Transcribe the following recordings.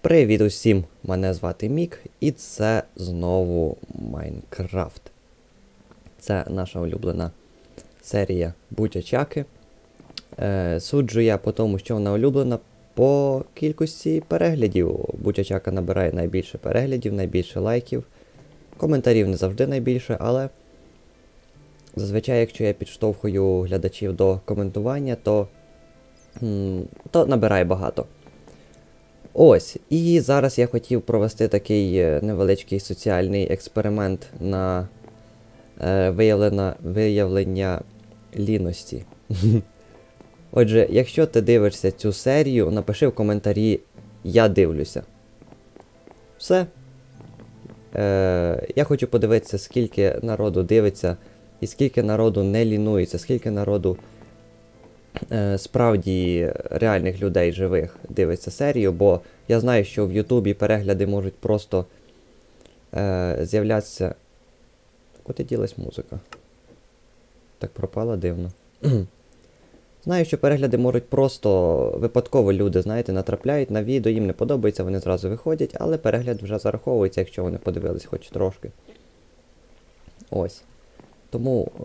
Привіт усім! Мене звати Мік, і це знову Майнкрафт. Це наша улюблена серія Бутячаки. Е, суджу я по тому, що вона улюблена по кількості переглядів. Бутячака набирає найбільше переглядів, найбільше лайків. Коментарів не завжди найбільше, але зазвичай, якщо я підштовхую глядачів до коментування, то, то набирає багато. Ось, і зараз я хотів провести такий е, невеличкий соціальний експеримент на е, виявлена, виявлення ліності. Отже, якщо ти дивишся цю серію, напиши в коментарі Я дивлюся. Все. Е, Я хочу подивитися, скільки народу дивиться, і скільки народу не лінується, скільки народу е, справді реальних людей живих дивиться серію, бо я знаю, що в Ютубі перегляди можуть просто е, з'являтися. Куди ділась музика? Так пропала дивно. Знаю, що перегляди можуть просто випадково люди, знаєте, натрапляють на відео, їм не подобається, вони зразу виходять, але перегляд вже зараховується, якщо вони подивились хоч трошки. Ось. Тому, е,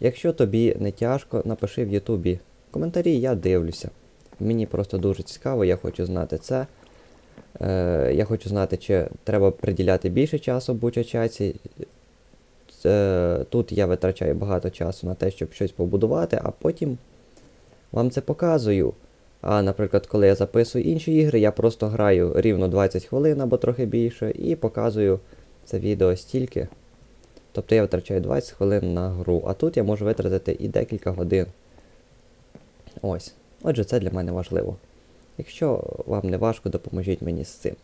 якщо тобі не тяжко, напиши в Ютубі коментарі, я дивлюся. Мені просто дуже цікаво, я хочу знати це. Е, Я хочу знати, чи треба приділяти більше часу бучачаці. Е, Тут я витрачаю багато часу на те, щоб щось побудувати, а потім вам це показую. А, наприклад, коли я записую інші ігри, я просто граю рівно 20 хвилин або трохи більше, і показую це відео стільки. Тобто я витрачаю 20 хвилин на гру, а тут я можу витратити і декілька годин. Ось. Отже, це для мене важливо. Якщо вам не важко, допоможіть мені з цим.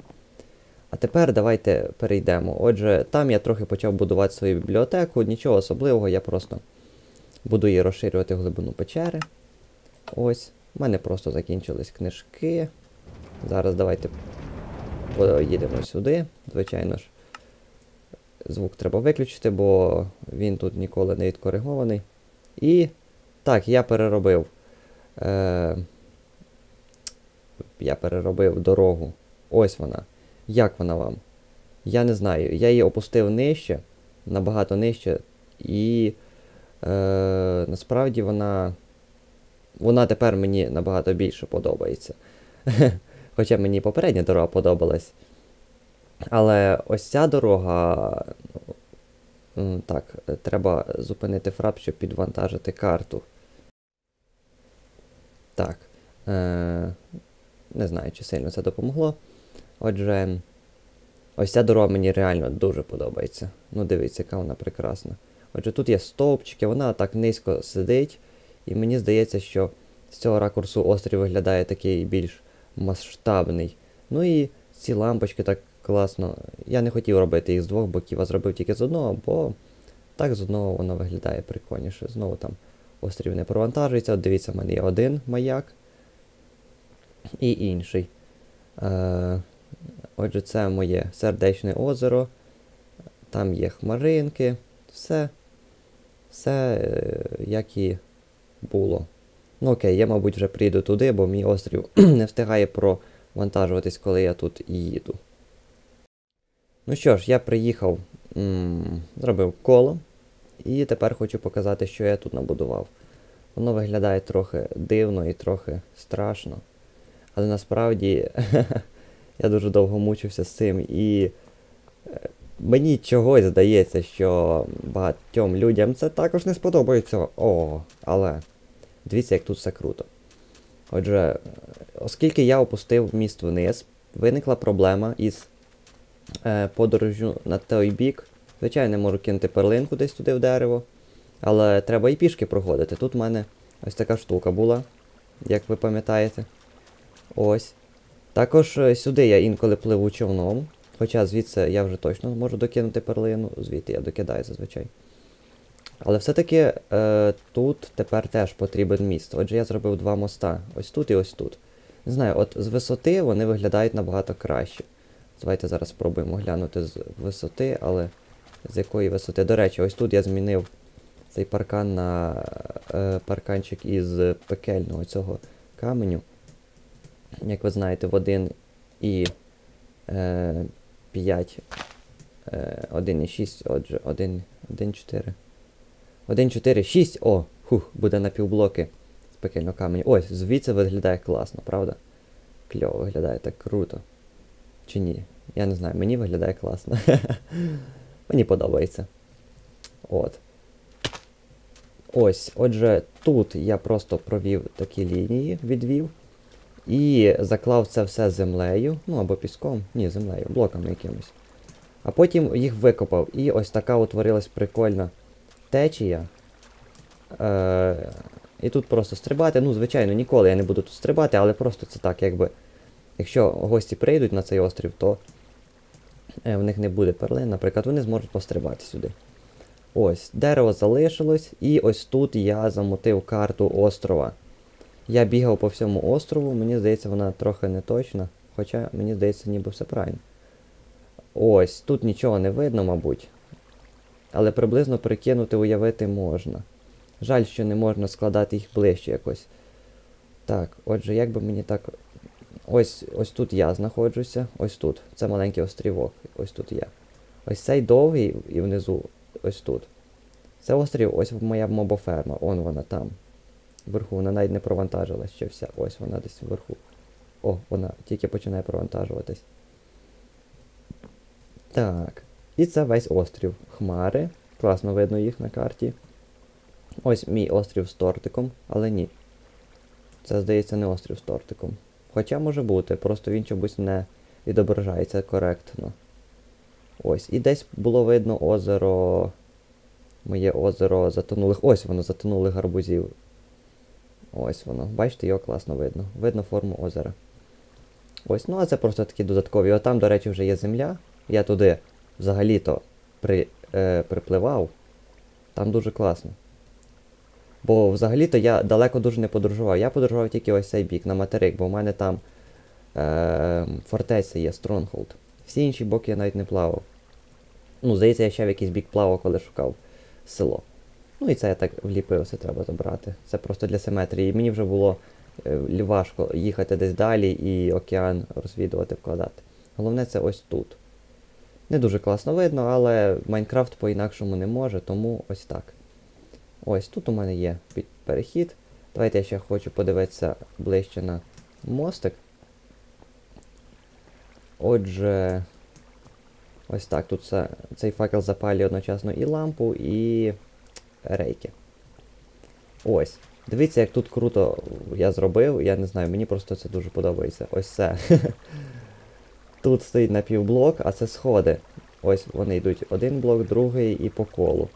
А тепер давайте перейдемо. Отже, там я трохи почав будувати свою бібліотеку, нічого особливого, я просто буду її розширювати в глибину печери. Ось. У мене просто закінчились книжки. Зараз давайте поїдемо сюди. Звичайно ж, звук треба виключити, бо він тут ніколи не відкоригований. І так, я переробив. Е, Я переробив дорогу. Ось вона. Як вона вам? Я не знаю. Я її опустив нижче, набагато нижче, і е, насправді вона. Вона тепер мені набагато більше подобається. Хоча мені попередня дорога подобалась. Але ось ця дорога. Ну, так, треба зупинити фрап, щоб підвантажити карту. Так. Е, Не знаю, чи сильно це допомогло. Отже, ось ця дорога мені реально дуже подобається. Ну, дивіться, яка вона прекрасна. Отже, тут є стовпчики, вона так низько сидить, і мені здається, що з цього ракурсу острів виглядає такий більш масштабний. Ну і ці лампочки так класно. Я не хотів робити їх з двох боків, а зробив тільки з одного, бо так з одного воно виглядає прикольніше. Знову там острів не провантажується. От дивіться, в мене є один маяк і інший. Е, Отже, це моє сердечне озеро. Там є хмаринки. Все, все е, як і було. Ну окей, я, мабуть, вже прийду туди, бо мій острів не встигає провантажуватись, коли я тут їду. Ну що ж, я приїхав, зробив коло. І тепер хочу показати, що я тут набудував. Воно виглядає трохи дивно і трохи страшно. Але насправді я дуже довго мучився з цим і е, мені чогось здається, що багатьом людям це також не сподобається. О, але дивіться, як тут все круто. Отже, оскільки я опустив міст вниз, виникла проблема із е, подорожю на той бік. Звичайно, можу кинути перлинку десь туди в дерево. Але треба і пішки проходити. Тут в мене ось така штука була, як ви пам'ятаєте. Ось. Також е, сюди я інколи пливу човном. Хоча звідси я вже точно можу докинути перлину, звідти я докидаю зазвичай. Але все-таки е, тут тепер теж потрібен міст. Отже, я зробив два моста. Ось тут і ось тут. Не знаю, от з висоти вони виглядають набагато краще. Давайте зараз спробуємо глянути з висоти, але з якої висоти. До речі, ось тут я змінив цей паркан на е, парканчик із пекельного цього каменю. Як ви знаєте, в 1 і е, 5, е, 1 і 6, отже, 1, 1, 4. 6. О, хух, буде на півблоки з пекельного каменю. Ось, звідси виглядає класно, правда? Кльово виглядає так круто. Чи ні? Я не знаю, мені виглядає класно. Мені подобається. От. Ось, отже, тут я просто провів такі лінії, відвів. І заклав це все землею, ну або піском, ні, землею, блоками якимось. А потім їх викопав. І ось така утворилась прикольна течія. Е, І тут просто стрибати. Ну, звичайно, ніколи я не буду тут стрибати, але просто це так, якби. Якщо гості прийдуть на цей острів, то е, в них не буде перлин, наприклад, вони зможуть пострибати сюди. Ось, дерево залишилось, і ось тут я замотив карту острова. Я бігав по всьому острову, мені здається, вона трохи не точна, хоча мені здається, ніби все правильно. Ось, тут нічого не видно, мабуть. Але приблизно прикинути, уявити можна. Жаль, що не можна складати їх ближче якось. Так, отже, як би мені так. Ось ось тут я знаходжуся, ось тут. Це маленький острівок, ось тут я. Ось цей довгий і внизу, ось тут. Це острів, ось моя мобоферма, он вона там. Вверху, вона навіть не провантажилась ще вся. Ось вона десь вверху. О, вона тільки починає провантажуватись. Так. І це весь острів. Хмари. Класно видно їх на карті. Ось мій острів з тортиком, але ні. Це, здається, не острів з тортиком. Хоча може бути, просто він чомусь не відображається коректно. Ось. І десь було видно озеро. Моє озеро затонулих. Ось воно затонулих гарбузів. Ось воно. Бачите, його класно видно. Видно форму озера. Ось, ну а це просто такі додаткові. Отам, до речі, вже є земля. Я туди взагалі-то при, е, припливав. Там дуже класно. Бо взагалі-то я далеко дуже не подорожував. Я подорожував тільки ось цей бік на материк, бо в мене там е, фортеця є, Стронгхолд. Всі інші боки я навіть не плавав. Ну, здається, я ще в якийсь бік плавав, коли шукав село. Ну і це я так вліпився, треба забрати. Це просто для симетрії. Мені вже було е, важко їхати десь далі і океан розвідувати, вкладати. Головне це ось тут. Не дуже класно видно, але Майнкрафт по-інакшому не може, тому ось так. Ось тут у мене є перехід. Давайте я ще хочу подивитися ближче на мостик. Отже, ось так. Тут це, цей факел запалює одночасно і лампу, і рейки. Ось. Дивіться, як тут круто я зробив. Я не знаю, мені просто це дуже подобається. Ось це. Тут стоїть напівблок, а це сходи. Ось вони йдуть один блок, другий і по колу.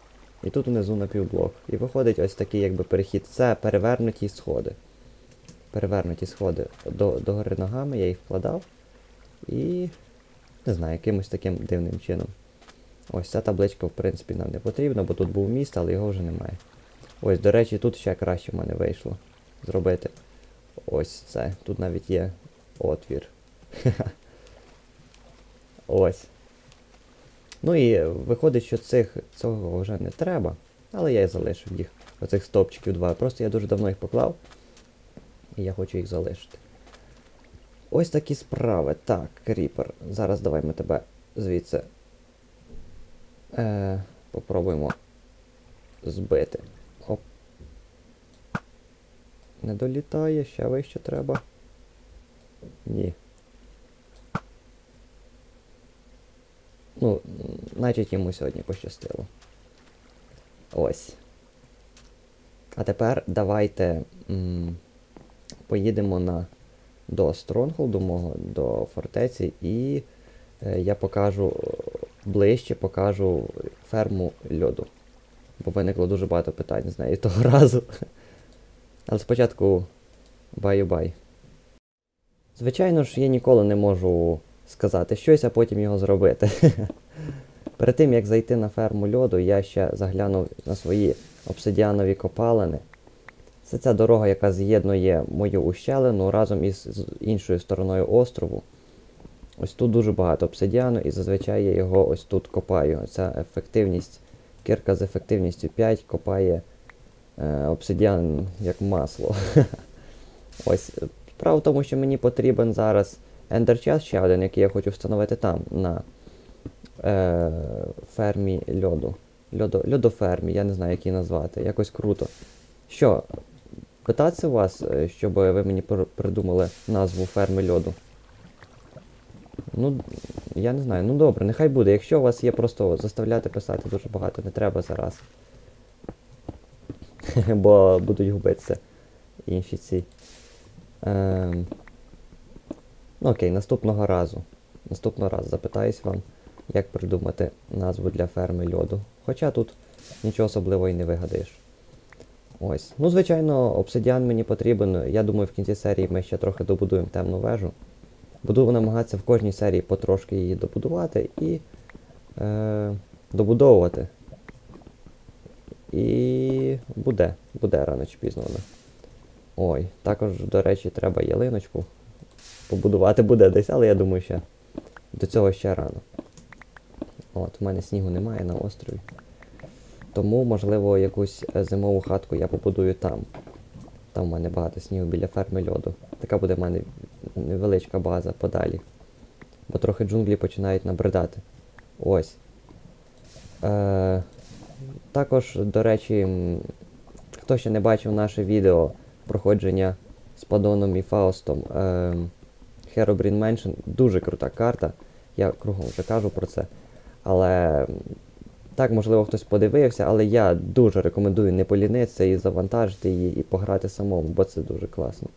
І тут внизу напівблок. І виходить ось такий якби перехід. Це перевернуті сходи. Перевернуті сходи до, до гори ногами, я їх вкладав. І. Не знаю, якимось таким дивним чином. Ось ця табличка, в принципі, нам не потрібна, бо тут був міст, але його вже немає. Ось, до речі, тут ще краще в мене вийшло зробити. Ось це. Тут навіть є отвір. Ось. Ну і виходить, що цих, цього вже не треба. Але я і залишив їх. Оцих стопчиків два. Просто я дуже давно їх поклав. І я хочу їх залишити. Ось такі справи. Так, кріпер. Зараз давай ми тебе звідси. Е, Попробуємо збити. Оп. Не долітає, ще вище треба. Ні. Ну, значить йому сьогодні пощастило. Ось. А тепер давайте м поїдемо на до Стронгholду мого, до фортеці, і е, я покажу ближче покажу ферму льоду. Бо виникло дуже багато питань з нею того разу. Але спочатку баю-бай. Звичайно ж, я ніколи не можу сказати щось, а потім його зробити. Перед тим як зайти на ферму льоду, я ще заглянув на свої обсидіанові копалини. Це ця дорога, яка з'єднує мою ущелину разом із іншою стороною острову. Ось тут дуже багато обсидіану, і зазвичай я його ось тут копаю. Ця ефективність, кирка з ефективністю 5 копає е, обсидіан як масло. Ось. Справа в тому, що мені потрібен зараз ендерчас ще один, який я хочу встановити там, на е, фермі льоду. Льодо, льодофермі, я не знаю, як її назвати. Якось круто. Що, питатися у вас, е, щоб ви мені пр- придумали назву ферми льоду? Ну, я не знаю. Ну добре, нехай буде. Якщо у вас є просто заставляти писати дуже багато, не треба зараз. Бо будуть губитися інші ці. Ем... Ну окей, наступного разу. Наступного разу запитаюсь вам, як придумати назву для ферми льоду. Хоча тут нічого особливого і не вигадаєш. Ось. Ну, звичайно, обсидіан мені потрібен. Я думаю, в кінці серії ми ще трохи добудуємо темну вежу. Буду намагатися в кожній серії потрошки її добудувати і е, добудовувати. І буде, буде рано чи пізно вона. Ой, також, до речі, треба ялиночку. Побудувати буде десь, але я думаю, ще до цього ще рано. От, в мене снігу немає на острові. Тому, можливо, якусь е, зимову хатку я побудую там. Там в мене багато снігу біля ферми льоду. Така буде в мене невеличка база подалі. Бо трохи джунглі починають набридати. Ось. Е, також, до речі, хто ще не бачив наше відео проходження з Падоном і Фаустом е, Herobrine Mansion, дуже крута карта. Я кругом вже кажу про це. Але так, можливо, хтось подивився, але я дуже рекомендую не полінитися і завантажити її і пограти самому, бо це дуже класно.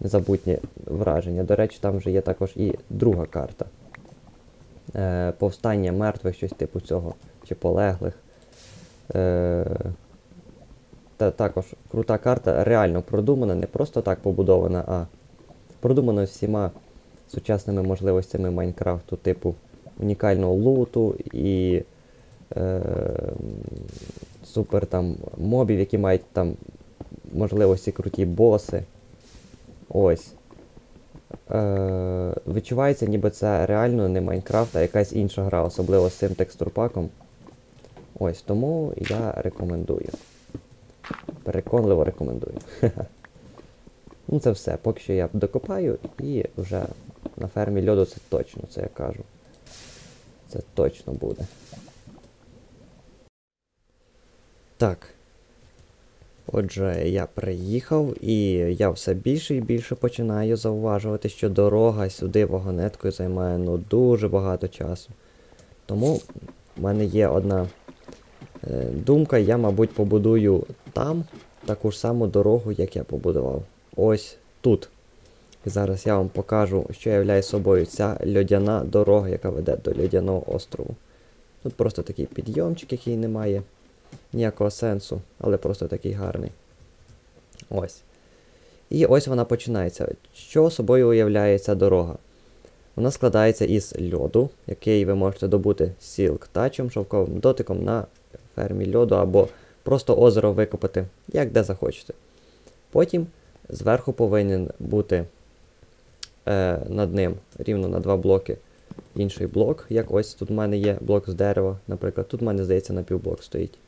Незабутнє враження. До речі, там вже є також і друга карта. Е, повстання мертвих, щось типу цього, чи полеглих. Е, та також крута карта, реально продумана, не просто так побудована, а продумана всіма сучасними можливостями Майнкрафту, типу унікального луту і е, супер там мобів, які мають там можливості круті боси. Ось. Е, відчувається, ніби це реально не Майнкрафт, а якась інша гра, особливо з цим текстурпаком. Ось, тому я рекомендую. Переконливо рекомендую. ну це все. Поки що я докопаю і вже на фермі льоду це точно, це я кажу. Це точно буде. Так. Отже, я приїхав і я все більше і більше починаю зауважувати, що дорога сюди вагонеткою займає ну дуже багато часу. Тому в мене є одна е, думка, я, мабуть, побудую там таку ж саму дорогу, як я побудував. Ось тут. І зараз я вам покажу, що являє собою ця льодяна дорога, яка веде до льодяного острову. Тут просто такий підйомчик, який не має ніякого сенсу, але просто такий гарний. Ось. І ось вона починається. Що собою уявляє ця дорога? Вона складається із льоду, який ви можете добути сілк-тачем, шовковим дотиком на фермі льоду, або просто озеро викопати, як де захочете. Потім зверху повинен бути е, над ним рівно на два блоки інший блок, як ось тут в мене є блок з дерева, наприклад, тут в мене, здається, напівблок стоїть.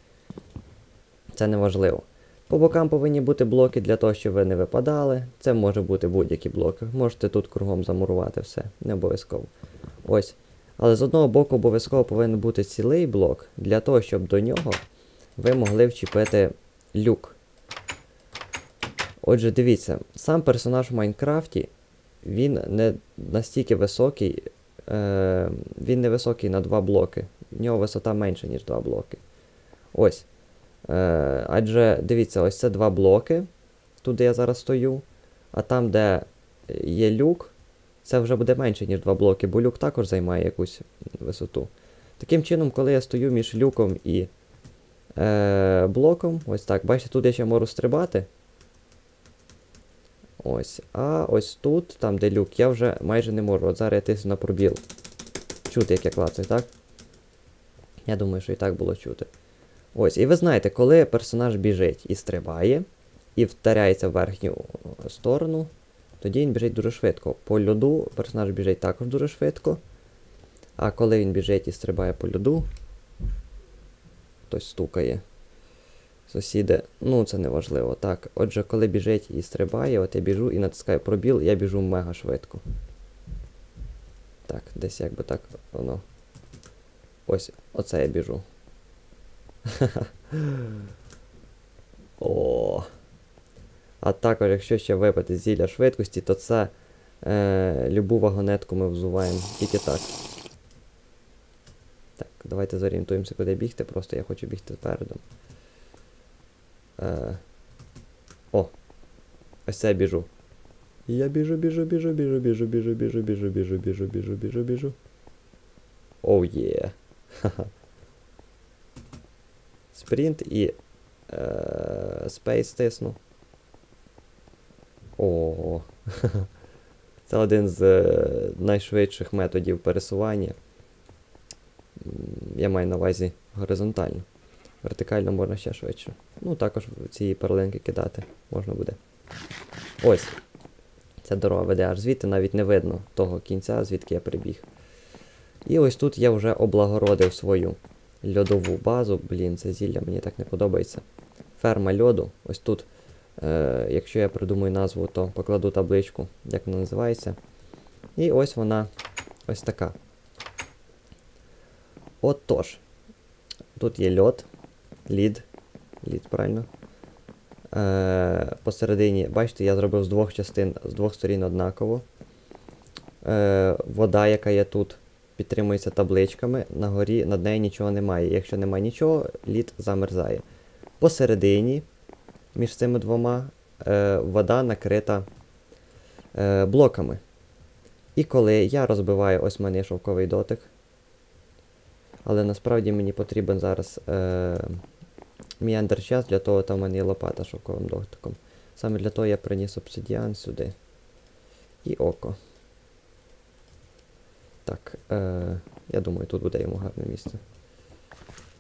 Це не важливо. По бокам повинні бути блоки для того, щоб ви не випадали. Це може бути будь-які блоки. Можете тут кругом замурувати все, не обов'язково. Ось. Але з одного боку обов'язково повинен бути цілий блок для того, щоб до нього ви могли вчепити люк. Отже, дивіться, сам персонаж в Майнкрафті, він не настільки високий, е, він не високий на два блоки. В нього висота менша, ніж два блоки. Ось. Е, адже дивіться, ось це два блоки, тут де я зараз стою. А там, де є люк, це вже буде менше, ніж два блоки, бо люк також займає якусь висоту. Таким чином, коли я стою між люком і е, блоком, ось так, бачите, тут я ще можу стрибати. Ось. А ось тут, там де люк, я вже майже не можу. От зараз я тисну на пробіл. Чути, як я клацаю, так? Я думаю, що і так було чути. Ось, і ви знаєте, коли персонаж біжить і стрибає, і вдаряється в верхню сторону, тоді він біжить дуже швидко. По льоду персонаж біжить також дуже швидко. А коли він біжить і стрибає по льоду, хтось стукає. Сусіди, ну це не важливо. Так, отже, коли біжить і стрибає, от я біжу і натискаю пробіл, я біжу мега швидко. Так, десь якби так воно. Ось, оце я біжу. О. А також, якщо ще випити зілля швидкості, то це е, любу вагонетку ми взуваємо тільки так. Так, давайте зорієнтуємося, куди бігти, просто я хочу бігти передом. Е, о! Ось це я біжу. Я біжу, біжу, біжу, біжу, біжу, біжу, біжу, біжу, біжу, біжу, біжу, біжу, біжу. Оу є. Спринт і е, спейс стисну. О. Це один з е, найшвидших методів пересування. Я маю на увазі горизонтально. Вертикально можна ще швидше. Ну, також ці перлинки кидати можна буде. Ось. Ця дорога веде аж звідти, навіть не видно того кінця, звідки я прибіг. І ось тут я вже облагородив свою льодову базу. Блін, це зілля мені так не подобається. Ферма льоду. Ось тут, е, якщо я придумаю назву, то покладу табличку, як вона називається. І ось вона ось така. Отож. Тут є льод, лід. Лід, правильно. Е, посередині, бачите, я зробив з двох частин, з двох сторін однаково. Е, вода, яка є тут, підтримується табличками. На горі над нею нічого немає. Якщо немає нічого, лід замерзає. Посередині, між цими двома, е, вода накрита е, блоками. І коли я розбиваю, ось мене шовковий дотик. Але насправді мені потрібен зараз е, міандр час, для того там в мене є лопата шовковим дотиком. Саме для того я приніс обсидіан сюди. І око. Так, е, я думаю, тут буде йому гарне місце.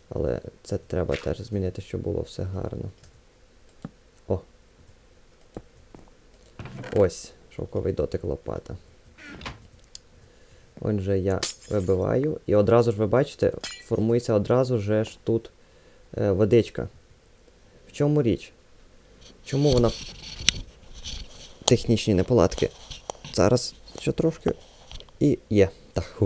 Але це треба теж змінити, щоб було все гарно. О! Ось, шовковий дотик лопата. Отже, я вибиваю. І одразу ж ви бачите, формується одразу ж тут водичка. В чому річ? Чому вона. Технічні неполадки. Зараз ще трошки. І є. Так.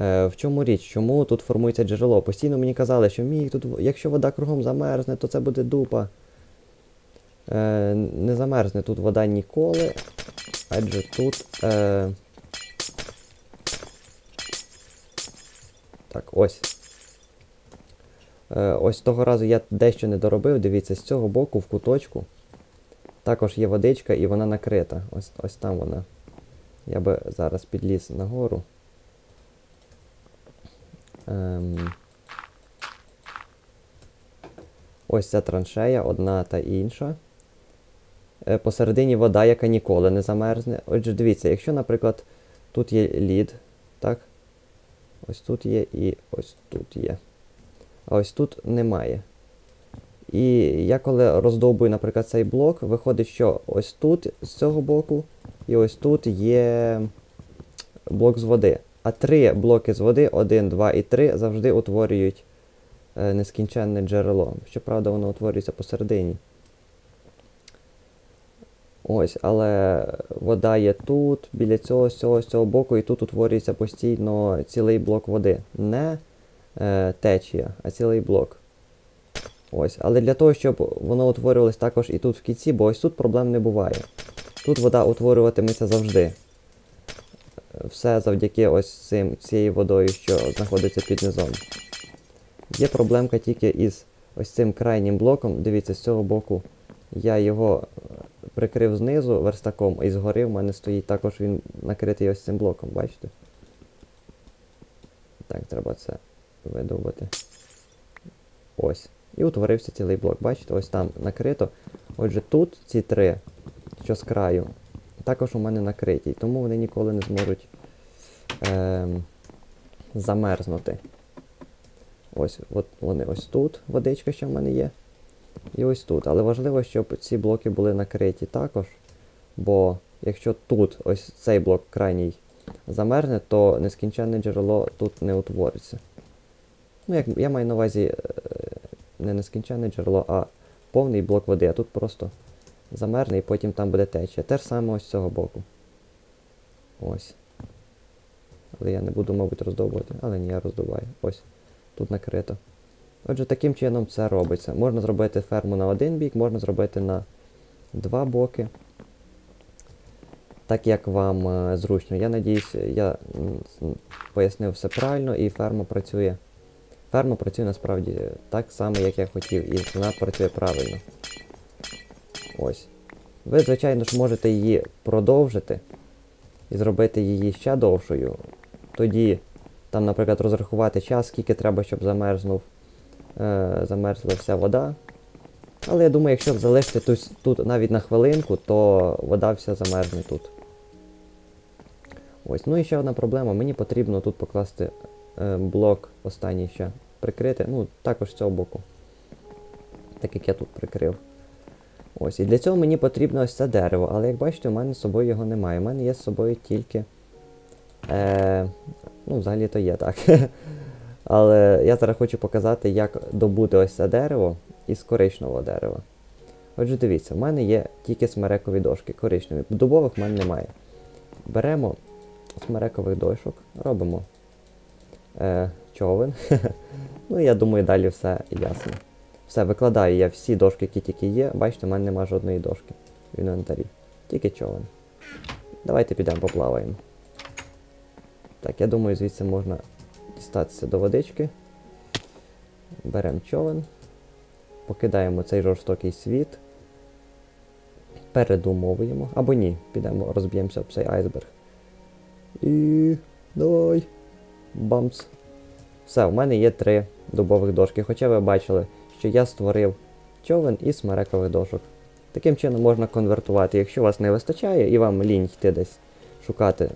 Е, в чому річ? Чому тут формується джерело? Постійно мені казали, що мій тут, якщо вода кругом замерзне, то це буде дупа. Е, не замерзне тут вода ніколи. Адже тут. Е, Так, ось. Е, ось того разу я дещо не доробив. Дивіться, з цього боку в куточку також є водичка і вона накрита. Ось, ось там вона. Я би зараз підліз нагору. Ем. Ось ця траншея, одна та інша. Е, Посередині вода, яка ніколи не замерзне. Отже, дивіться, якщо, наприклад, тут є лід, так? Ось тут є і ось тут є. А ось тут немає. І я коли роздовбую, наприклад, цей блок, виходить, що ось тут з цього боку, і ось тут є блок з води. А три блоки з води, 1, 2 і 3, завжди утворюють е, нескінченне джерело. Щоправда, воно утворюється посередині. Ось, але вода є тут, біля цього, з цього, з цього боку, і тут утворюється постійно цілий блок води. Не е, течія, а цілий блок. Ось. Але для того, щоб воно утворювалось також і тут в кінці, бо ось тут проблем не буває. Тут вода утворюватиметься завжди. Все завдяки ось цим, цією водою, що знаходиться під низом. Є проблемка тільки із ось цим крайнім блоком. Дивіться, з цього боку я його прикрив знизу верстаком, і згори в мене стоїть також він накритий ось цим блоком, бачите? Так, треба це видовбати. Ось. І утворився цілий блок. Бачите, ось там накрито. Отже, тут ці три, що з краю, також у мене накриті, тому вони ніколи не зможуть ем, замерзнути. Ось от вони ось тут, водичка ще в мене є. І ось тут. Але важливо, щоб ці блоки були накриті також. Бо якщо тут ось цей блок крайній замерзне, то нескінченне джерело тут не утвориться. Ну, як я маю на увазі е, не нескінченне джерело, а повний блок води. А тут просто замерзне і потім там буде течія. Те ж саме ось з цього боку. Ось. Але я не буду, мабуть, роздовбувати. Але ні, я роздуваю. Ось. Тут накрито. Отже, таким чином це робиться. Можна зробити ферму на один бік, можна зробити на два боки. Так як вам е, зручно. Я надіюсь, я пояснив все правильно і ферма працює. Ферма працює насправді так само, як я хотів, і вона працює правильно. Ось. Ви, звичайно ж, можете її продовжити і зробити її ще довшою. Тоді, там, наприклад, розрахувати час, скільки треба, щоб замерзнув, е, замерзла вся вода. Але я думаю, якщо залишити тут, тут навіть на хвилинку, то вода вся замерзне тут. Ось, ну і ще одна проблема. Мені потрібно тут покласти блок останній ще прикрити. Ну, також з цього боку. Так як я тут прикрив. Ось, і для цього мені потрібно ось це дерево, але як бачите, у мене з собою його немає. У мене є з собою тільки. Е, ну, взагалі то є так. Але я зараз хочу показати, як добути ось це дерево із коричневого дерева. Отже, дивіться, в мене є тільки смерекові дошки, коричневі. Дубових в мене немає. Беремо смерекових дошок, робимо е, човен. ну, я думаю, далі все ясно. Все, викладаю я всі дошки, які тільки є. Бачите, в мене немає жодної дошки в інвентарі. Тільки човен. Давайте підемо поплаваємо. Так, я думаю, звідси можна дістатися до водички. Беремо човен. Покидаємо цей жорстокий світ. Передумовуємо. Або ні, підемо, розб'ємося об цей айсберг. І. давай. Бамц. Все, у мене є три дубових дошки. Хоча ви бачили, що я створив човен із смерекових дошок. Таким чином можна конвертувати. Якщо вас не вистачає і вам лінь йти десь шукати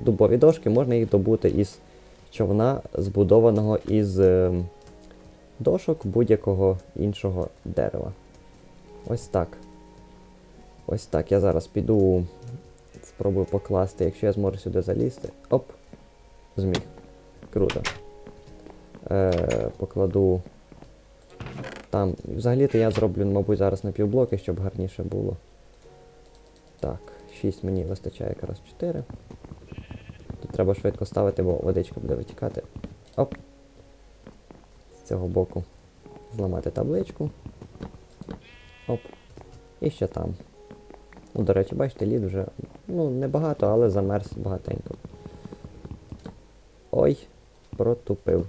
дубові дошки, можна їх добути із човна, збудованого із е, дошок будь-якого іншого дерева. Ось так. Ось так. Я зараз піду, спробую покласти, якщо я зможу сюди залізти. Оп! Зміг. Круто. Е, Покладу. Там. Взагалі-то я зроблю, мабуть, зараз на півблоки, щоб гарніше було. Так, 6 мені вистачає якраз 4. Тут треба швидко ставити, бо водичка буде витікати. Оп! З цього боку зламати табличку. Оп. І ще там. Ну, до речі, бачите, лід вже ну, небагато, але замерз багатенько. Ой, протупив.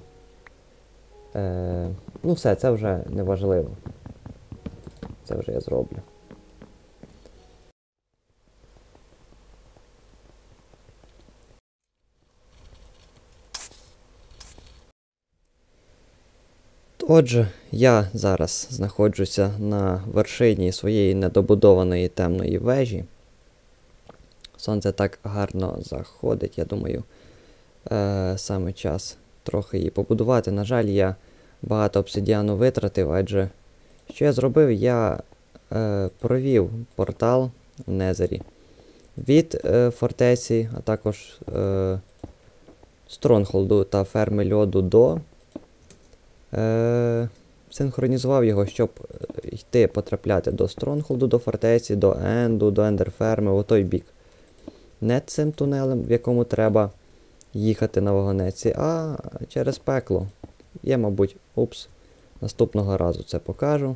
Е, Ну все, це вже не важливо. Це вже я зроблю. Отже, я зараз знаходжуся на вершині своєї недобудованої темної вежі. Сонце так гарно заходить, я думаю, е, саме час трохи її побудувати. На жаль, я багато обсидіану витратив, адже що я зробив? Я е, провів портал в Незері від е, фортеці, а також е, Стронгхолду та ферми льоду до. Е, Синхронізував його, щоб йти потрапляти до Стронгхолду, до фортеці, до Енду, до Ендерферми, у той бік. Не цим тунелем, в якому треба їхати на вагонеці, а через пекло. Я, мабуть, упс, наступного разу це покажу.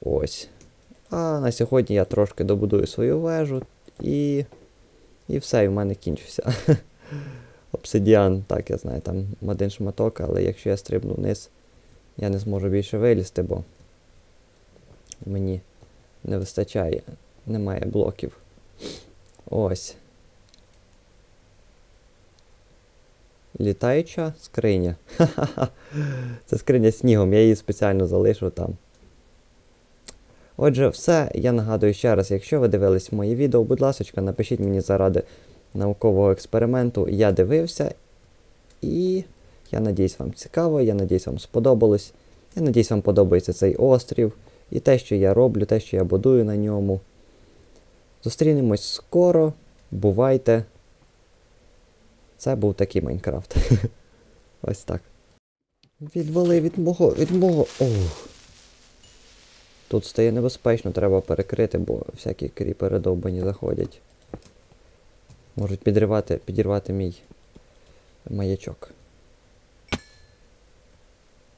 Ось. А на сьогодні я трошки добудую свою вежу і. І все, і в мене кінчився. Обсидіан, так, я знаю, там один шматок, але якщо я стрибну вниз, я не зможу більше вилізти, бо мені не вистачає, немає блоків. Ось. Літаюча скриня. Це скриня снігом, я її спеціально залишу там. Отже, все. Я нагадую ще раз, якщо ви дивились моє відео, будь ласка, напишіть мені заради наукового експерименту. Я дивився. І Я надіюсь, вам цікаво, я надіюсь, вам сподобалось. Я надіюсь, вам подобається цей острів і те, що я роблю, те, що я будую на ньому. Зустрінемось скоро. Бувайте. Це був такий Майнкрафт. Ось так. Відвали від мого, від мого. Ох. Тут стає небезпечно, треба перекрити, бо всякі кріпери довбані заходять. Можуть підривати, підірвати мій маячок.